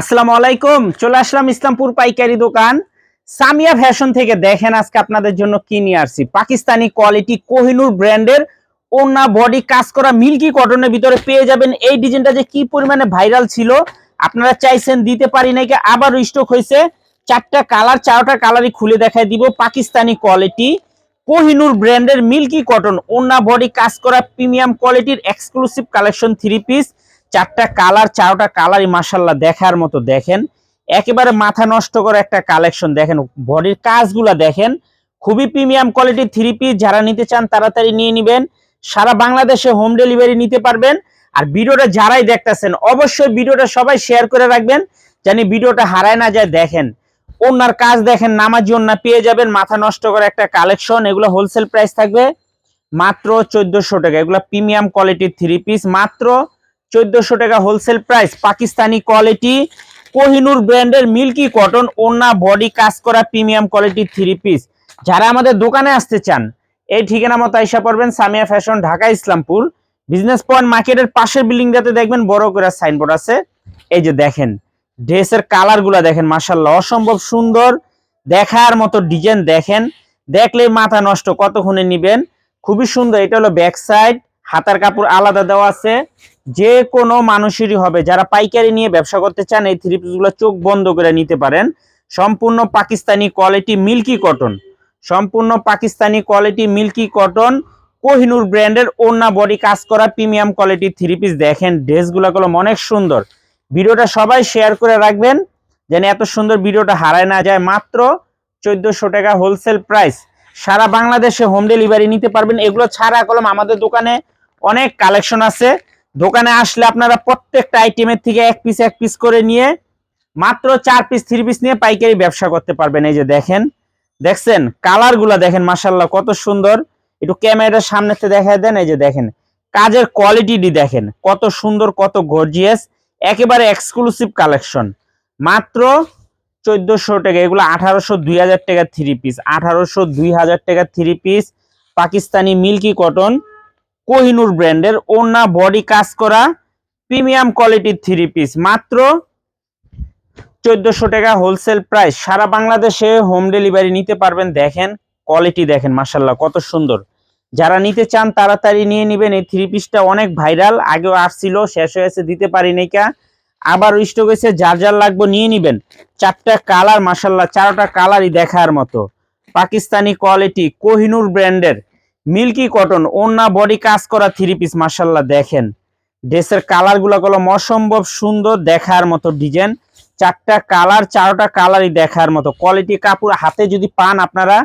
আসসালামু আলাইকুম, চলে আসলাম ইসলামপুর পাইকারি দোকান। সামিয়া ফ্যাশন থেকে দেখেন আজকে আপনাদের জন্য কি নিয়ে আসছি। পাকিস্তানি কোয়ালিটি কোহিনুর ব্র্যান্ডের ওনা বডি কাজ করা মিল্কি কটনের ভিতরে পেয়ে যাবেন। এই ডিজাইনটা যে কি পরিমাণে ভাইরাল ছিল, আপনারা চাইছেন, দিতে পারি নাকি আবার স্টক হয়েছে। চারটা কালার, চারটা কালারই খুলে দেখাই দিব পাকিস্তানি কোয়ালিটি কোহিনুর ব্র্যান্ডের মিল্কি কটন। ওনা বডি কাজ করা প্রিমিয়াম কোয়ালিটির এক্সক্লুসিভ কালেকশন থ্রি পিস চারটা কালার, চারটা কালারই মাসাল্লাহ দেখার মতো দেখেন। একেবারে মাথা নষ্ট করে একটা কালেকশন দেখেন, বডির কাজগুলা দেখেন। খুবই প্রিমিয়াম কোয়ালিটির থ্রি পিস, যারা নিতে চান তাড়াতাড়ি নিয়ে নেবেন। সারা বাংলাদেশে হোম ডেলিভারি নিতে পারবেন। আর ভিডিওটা যারাই দেখতেছেন, অবশ্যই ভিডিওটা সবাই শেয়ার করে রাখবেন, জানি ভিডিওটা হারায় না যায় দেখেন। ওনার কাজ দেখেন, নামাজি ওন্না পেয়ে যাবেন, মাথা নষ্ট করে একটা কালেকশন। এগুলো হোলসেল প্রাইস থাকবে মাত্র চোদ্দশো টাকা। এগুলো প্রিমিয়াম কোয়ালিটির থ্রি পিস, মাত্র চোদ্দশো টাকা wholesale price Pakistani quality Kohinoor ব্র্যান্ডের মিল্কি কটন ওনা বডি কাজ করা প্রিমিয়াম কোয়ালিটি থ্রি পিস যারা আমাদের দোকানে আসতে চান, এই ঠিকানা মতো আইসা পড়বেন Samia fashion Dhaka, Islampur. Business point মার্কেটের পাশের বিল্ডিংটাতে দেখবেন বড় করে সাইনবোর্ড আছে। এই যে দেখেন ড্রেসের কালারগুলা দেখেন মাসাল্লাহ অসম্ভব সুন্দর। দেখার মতো ডিজাইন দেখেন। দেখলে মাথা নষ্ট, কতক্ষণে নিবেন? খুবই সুন্দর, এটা হলো ব্যাক সাইড হাতার কাপড় আলাদা দেওয়া আছে। যে কোনো মানুষেরই হবে। যারা পাইকারি নিয়ে ব্যবসা করতে চান, এই থ্রি পিসগুলো চোখ বন্ধ করে নিতে পারেন। সম্পূর্ণ পাকিস্তানি কোয়ালিটি মিল্কি কটন সম্পূর্ণ Pakistani quality milky cotton Kohinoor ব্র্যান্ডের ওন্না বডি কাজ করা প্রিমিয়াম কোয়ালিটি থ্রি পিস দেখেন, ড্রেসগুলো গুলো অনেক সুন্দর। ভিডিওটা সবাই শেয়ার করে রাখবেন, যেন এত সুন্দর ভিডিওটা হারায় না যায়। মাত্র চোদ্দশো টাকা হোলসেল প্রাইস সারা বাংলাদেশে হোম ডেলিভারি নিতে পারবেন। এগুলো ছাড়া কলম আমাদের দোকানে অনেক কালেকশন আছে। দোকানে আসলে আপনারা প্রত্যেকটা আইটেমের থেকে এক পিস এক পিস করে নিয়ে মাত্র চার পিস থ্রি পিস নিয়ে পাইকারি ব্যবসা করতে পারবেন। এই যে দেখেন, দেখছেন? কালারগুলা দেখেন মাসাল্লাহ কত সুন্দর। একটু ক্যামেরার সামনেতে দেখা দেন, এই যে দেখেন, কাজের কোয়ালিটি দেখেন, কত সুন্দর, কত গর্জিয়াস একেবারে এক্সক্লুসিভ কালেকশন মাত্র চোদ্দশো টাকা, এগুলো আঠারোশো, দুই হাজার টাকা থ্রি পিস আঠারোশো, দুই হাজার টাকা three piece Pakistani milky cotton Kohinoor ব্র্যান্ডের ওনা বডি কাজ করা প্রিমিয়াম কোয়ালিটির থ্রি পিস। মাত্র চোদ্দশো টাকা হোলসেল প্রাইস। সারা বাংলাদেশে হোম ডেলিভারি নিতে পারবেন। দেখেন, কোয়ালিটি দেখেন মাসাল্লাহ কত সুন্দর। যারা নিতে চান, তাড়াতাড়ি নিয়ে নেবেন। এই থ্রি পিসটা অনেক ভাইরাল, আগেও আসছিল, শেষ হয়েছে দিতে পারি নাই কা। আবার স্টক হয়েছে যার যার লাগবে নিয়ে নেবেন। চারটা কালার মাসাল্লাহ চারোটা কালারই দেখার মতো। পাকিস্তানি কোয়ালিটি, কোহিনুর ব্র্যান্ডের। মিল্কি কটন ওন্না বডি, কাজ করা থ্রি পিস মাসাল্লাহ দেখেন। ড্রেসের কালারগুলো কলম অসম্ভব সুন্দর দেখার মতো ডিজাইন চারটা কালার, চারটা কালারই দেখার মতো। কোয়ালিটি কাপড় হাতে যদি পান আপনারা,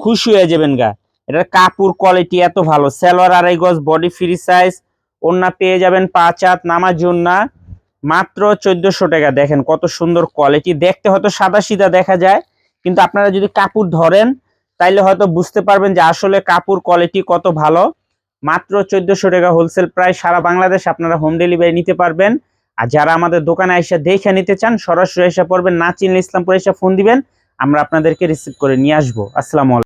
খুশি হয়ে যাবেন গা। এটার কাপড় কোয়ালিটি এত ভালো। সেলোয়ার আড়াই গজ বডি ফ্রি সাইজ ওন্না পেয়ে যাবেন পাঁচ হাত নামার জন্য মাত্র চোদ্দশো টাকা। দেখেন কত সুন্দর কোয়ালিটি দেখতে হয়তো সাদা সিধা দেখা যায়, কিন্তু আপনারা যদি কাপড় ধরেন তাইলে হয়তো বুঝতে পারবেন যে আসলে কাপড় কোয়ালিটি কত ভালো। মাত্র চোদ্দশো টাকা হোলসেল প্রায় সারা বাংলাদেশ আপনারা হোম ডেলিভারি নিতে পারবেন। আর যারা আমাদের দোকানে এসে দেখে নিতে চান, সরাসরি এসে পড়বেন। না চিনলে ইসলামপুর এসে ফোন দিবেন। আমরা আপনাদেরকে রিসিভ করে নিয়ে আসব। আসসালামু আলাইকুম।